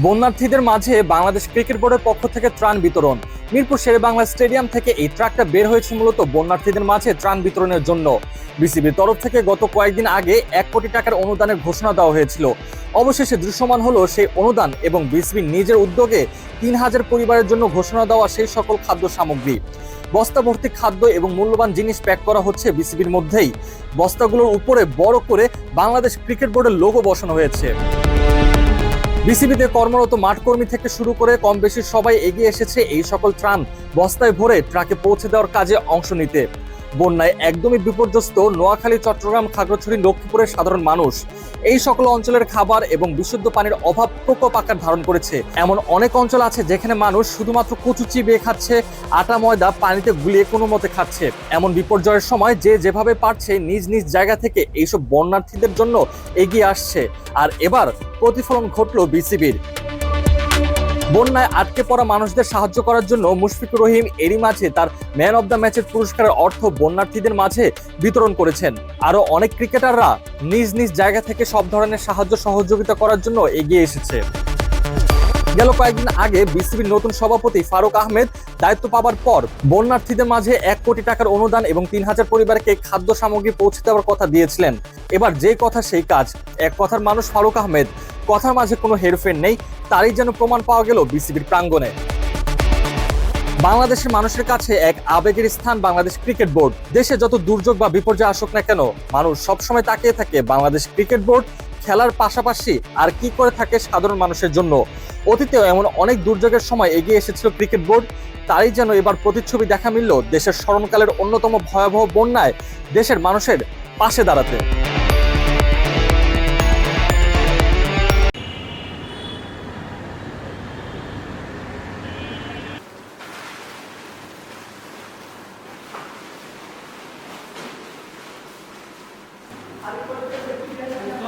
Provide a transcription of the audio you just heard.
বন্যার্থীদের মাঝে বাংলাদেশ ক্রিকেট বোর্ডের পক্ষ থেকে ত্রাণ বিতরণ। মিরপুর শেরে বাংলা স্টেডিয়াম থেকে এই ট্রাকটা বের হয়েছে মূলত বন্যার্থীদের মাঝে ত্রাণ বিতরণের জন্য। বিসিবির তরফ থেকে গত কয়েকদিন আগে এক কোটি টাকার অনুদানের ঘোষণা দেওয়া হয়েছিল। অবশেষে দৃশ্যমান হলো সেই অনুদান এবং বিসিবির নিজের উদ্যোগে তিন হাজার পরিবারের জন্য ঘোষণা দেওয়া সেই সকল খাদ্য সামগ্রী। বস্তা ভর্তি খাদ্য এবং মূল্যবান জিনিস প্যাক করা হচ্ছে বিসিবির মধ্যেই। বস্তাগুলোর উপরে বড় করে বাংলাদেশ ক্রিকেট বোর্ডের লোগো বসানো হয়েছে। বিসিবিতে কর্মরত মাঠকর্মী থেকে শুরু করে কম বেশি সবাই এগিয়ে এসেছে এই সকল ত্রাণ বস্তায় ভরে ট্রাকে পৌঁছে দেওয়ার কাজে অংশ নিতে। বন্যায় একদমই বিপর্যস্ত নোয়াখালী, চট্টগ্রাম, খাগড়াছড়ি, লক্ষ্মীপুরের সাধারণ মানুষ। এই সকল অঞ্চলের খাবার এবং বিশুদ্ধ পানির অভাব প্রকোপ আকার ধারণ করেছে। এমন অনেক অঞ্চল আছে যেখানে মানুষ শুধুমাত্র কচু চিবিয়ে খাচ্ছে, আটা, ময়দা পানিতে গুলিয়ে কোনো মতে খাচ্ছে। এমন বিপর্যয়ের সময় যে যেভাবে পারছে নিজ নিজ জায়গা থেকে এইসব বন্যার্থীদের জন্য এগিয়ে আসছে। আর এবার প্রতিফলন ঘটল বিসিবির। বন্যায় আটকে পড়া মানুষদের সাহায্য করার জন্য মুশফিকুর রহিম এরই মাঝে তার ম্যান অব দ্য ম্যাচের পুরস্কারের অর্থ বন্যার্থীদের মাঝে বিতরণ করেছেন। আরও অনেক ক্রিকেটাররা নিজ নিজ জায়গা থেকে সব ধরনের সাহায্য সহযোগিতা করার জন্য এগিয়ে এসেছে। গেল কয়েকদিন আগে বিসিবির নতুন সভাপতি ফারুক আহমেদ দায়িত্ব পাবার পর বন্যার্থীদের মাঝে এক কোটি টাকার অনুদান এবং তিন হাজার পরিবারকে খাদ্য সামগ্রী পৌঁছে দেওয়ার কথা দিয়েছিলেন। এবার যে কথা সেই কাজ। এক কথার মানুষ ফারুক আহমেদ কথার মাঝে কোনো হেরফের নেই, তারই যেন প্রমাণ পাওয়া গেল বিসিবির প্রাঙ্গণে। বাংলাদেশের মানুষের কাছে এক আবেগের স্থান বাংলাদেশ ক্রিকেট বোর্ড। দেশে যত দুর্যোগ বা বিপর্যয় আসুক না কেন, মানুষ সবসময় তাকিয়ে থাকে বাংলাদেশ ক্রিকেট বোর্ড খেলার পাশাপাশি আর কি করে থাকে সাধারণ মানুষের জন্য। অতীতেও এমন অনেক দুর্যোগের সময় এগিয়ে এসেছিল ক্রিকেট বোর্ড, তারই যেন এবার প্রতিচ্ছবি দেখা মিলল দেশের স্মরণকালের অন্যতম ভয়াবহ বন্যায় দেশের মানুষের পাশে দাঁড়াতে। அது கொடுத்த